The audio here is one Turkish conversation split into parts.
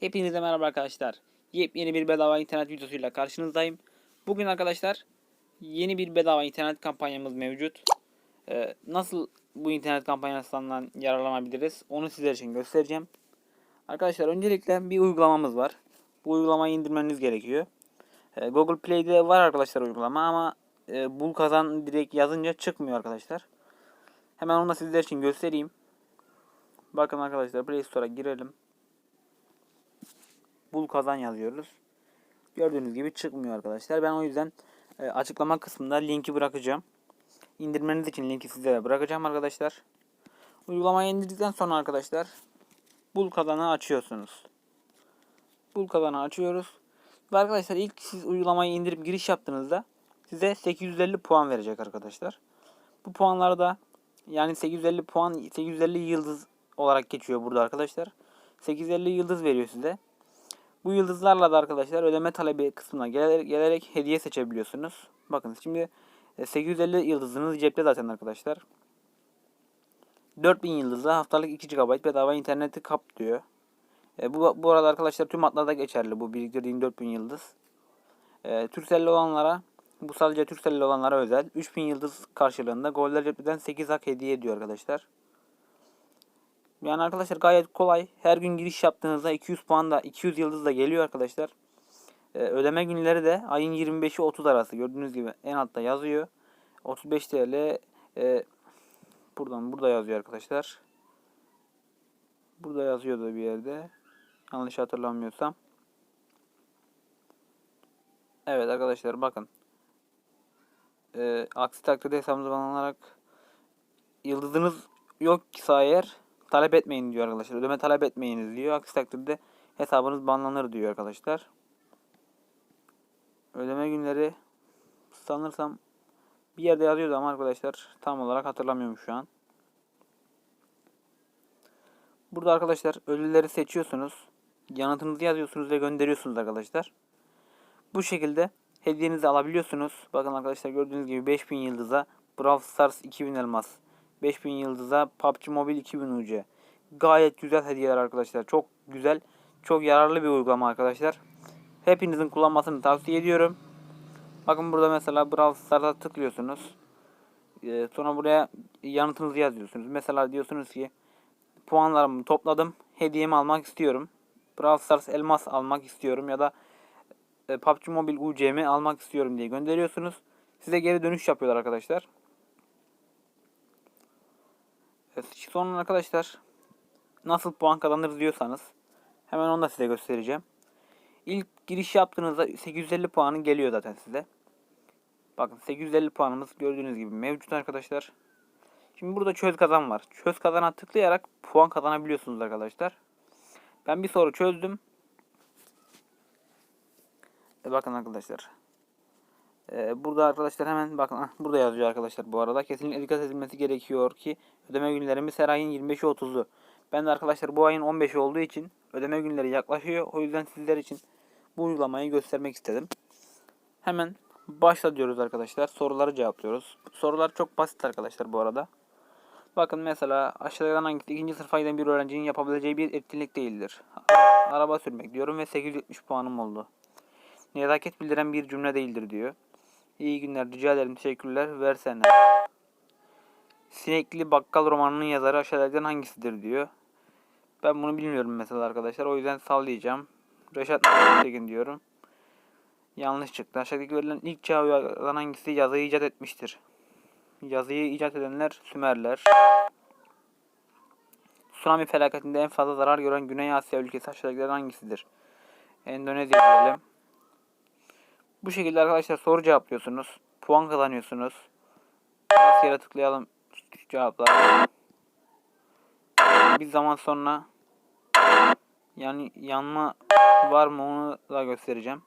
Hepinize merhaba arkadaşlar. Yepyeni bir bedava internet videosuyla karşınızdayım. Bugün arkadaşlar yeni bir bedava internet kampanyamız mevcut. Ee, nasıl bu internet kampanyasından yararlanabiliriz onu sizler için göstereceğim. Arkadaşlar öncelikle bir uygulamamız var. Bu uygulamayı indirmeniz gerekiyor. Ee, Google Play'de var arkadaşlar uygulama ama e, bul kazan direkt yazınca çıkmıyor arkadaşlar. Hemen onu da sizler için göstereyim. Bakın arkadaşlar Play Store'a girelim. Bul kazan yazıyoruz. Gördüğünüz gibi çıkmıyor arkadaşlar. Ben o yüzden e, açıklama kısmında linki bırakacağım. İndirmeniz için linki sizlere bırakacağım arkadaşlar. Uygulamayı indirdikten sonra arkadaşlar bul kazanı açıyorsunuz. Bul kazanı açıyoruz. Ve arkadaşlar ilk siz uygulamayı indirip giriş yaptığınızda size 850 puan verecek arkadaşlar. Bu puanlarda yani 850 puan 850 yıldız olarak geçiyor burada arkadaşlar. 850 yıldız veriyor size. Bu yıldızlarla da arkadaşlar ödeme talebi kısmına gelerek, gelerek hediye seçebiliyorsunuz. Bakın şimdi e, 850 yıldızınız cepte zaten arkadaşlar. 4000 yıldızla haftalık 2 GB bedava interneti kaplıyor. E, bu, bu arada arkadaşlar tüm hatlarda geçerli bu biriktirdiğim 4000 yıldız. E, Turkcell'li olanlara bu sadece Turkcell'li olanlara özel. 3000 yıldız karşılığında Goller Cepten 8 hak hediye ediyor arkadaşlar. Yani arkadaşlar gayet kolay. Her gün giriş yaptığınızda 200 puan da 200 yıldız da geliyor arkadaşlar. Ee, ödeme günleri de ayın 25'i 30 arası. Gördüğünüz gibi en altta yazıyor. 35 TL e, buradan burada yazıyor arkadaşlar. Burada yazıyordu bir yerde. Yanlış hatırlamıyorsam. Evet arkadaşlar bakın. Ee, aksi takdirde hesabınıza bağlanarak yıldızınız yok ki eğer talep etmeyin diyor arkadaşlar. Ödeme talep etmeyiniz diyor. Aksi takdirde hesabınız banlanır diyor arkadaşlar. Ödeme günleri sanırsam bir yerde yazıyordu ama arkadaşlar tam olarak hatırlamıyorum şu an. Burada arkadaşlar ödülleri seçiyorsunuz. Yanıtınızı yazıyorsunuz ve gönderiyorsunuz arkadaşlar. Bu şekilde hediyenizi alabiliyorsunuz. Bakın arkadaşlar gördüğünüz gibi 5000 yıldıza Brawl Stars 2000 elmas. 5000 yıldıza PUBG Mobile 2000 UC. Gayet güzel hediyeler arkadaşlar. Çok güzel, çok yararlı bir uygulama arkadaşlar. Hepinizin kullanmasını tavsiye ediyorum. Bakın burada mesela Brawl Stars'a tıklıyorsunuz. Ee, sonra buraya yanıtınızı yazıyorsunuz. Mesela diyorsunuz ki puanlarımı topladım. Hediyemi almak istiyorum. Brawl Stars elmas almak istiyorum ya da e, PUBG Mobile UC'mi almak istiyorum diye gönderiyorsunuz. Size geri dönüş yapıyorlar arkadaşlar. Evet, sonra arkadaşlar nasıl puan kazanırız diyorsanız hemen onu da size göstereceğim. İlk giriş yaptığınızda 850 puanı geliyor zaten size. Bakın 850 puanımız gördüğünüz gibi mevcut arkadaşlar. Şimdi burada çöz kazan var. Çöz kazana tıklayarak puan kazanabiliyorsunuz arkadaşlar. Ben bir soru çözdüm. E bakın arkadaşlar. Ee, burada arkadaşlar hemen bakın ah, burada yazıyor arkadaşlar bu arada. Kesinlikle dikkat edilmesi gerekiyor ki ödeme günlerimiz her ayın 25'i 30'u. Ben de arkadaşlar bu ayın 15'i olduğu için ödeme günleri yaklaşıyor. O yüzden sizler için bu uygulamayı göstermek istedim. Hemen başla diyoruz arkadaşlar. Soruları cevaplıyoruz. Sorular çok basit arkadaşlar bu arada. Bakın mesela aşağıdan hangisi ikinci sınıfa giden bir öğrencinin yapabileceği bir etkinlik değildir. Araba sürmek diyorum ve 870 puanım oldu. Nezaket bildiren bir cümle değildir diyor. İyi günler, rica ederim, teşekkürler, versene. Sinekli Bakkal romanının yazarı aşağıdakilerden hangisidir diyor. Ben bunu bilmiyorum mesela arkadaşlar. O yüzden sallayacağım. Reşat Tekin diyorum. Yanlış çıktı. Aşağıdaki verilen ilk çağ uygarlığından hangisi yazıyı icat etmiştir? Yazıyı icat edenler Sümerler. Tsunami felaketinde en fazla zarar gören Güney Asya ülkesi aşağıdakilerden hangisidir? Endonezya diyelim. Bu şekilde arkadaşlar soru cevaplıyorsunuz. Puan kazanıyorsunuz. Rastgele tıklayalım cevaplar. Bir zaman sonra yani yanma var mı onu da göstereceğim.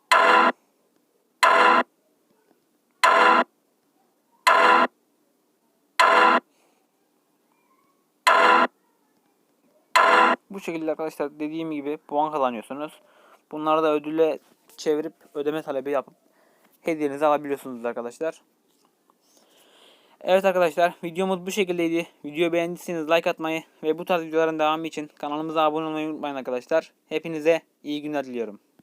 Bu şekilde arkadaşlar dediğim gibi puan kazanıyorsunuz. Bunları da ödüle çevirip ödeme talebi yapıp hediyenizi alabiliyorsunuz arkadaşlar. Evet arkadaşlar videomuz bu şekildeydi. Videoyu beğendiyseniz like atmayı ve bu tarz videoların devamı için kanalımıza abone olmayı unutmayın arkadaşlar. Hepinize iyi günler diliyorum.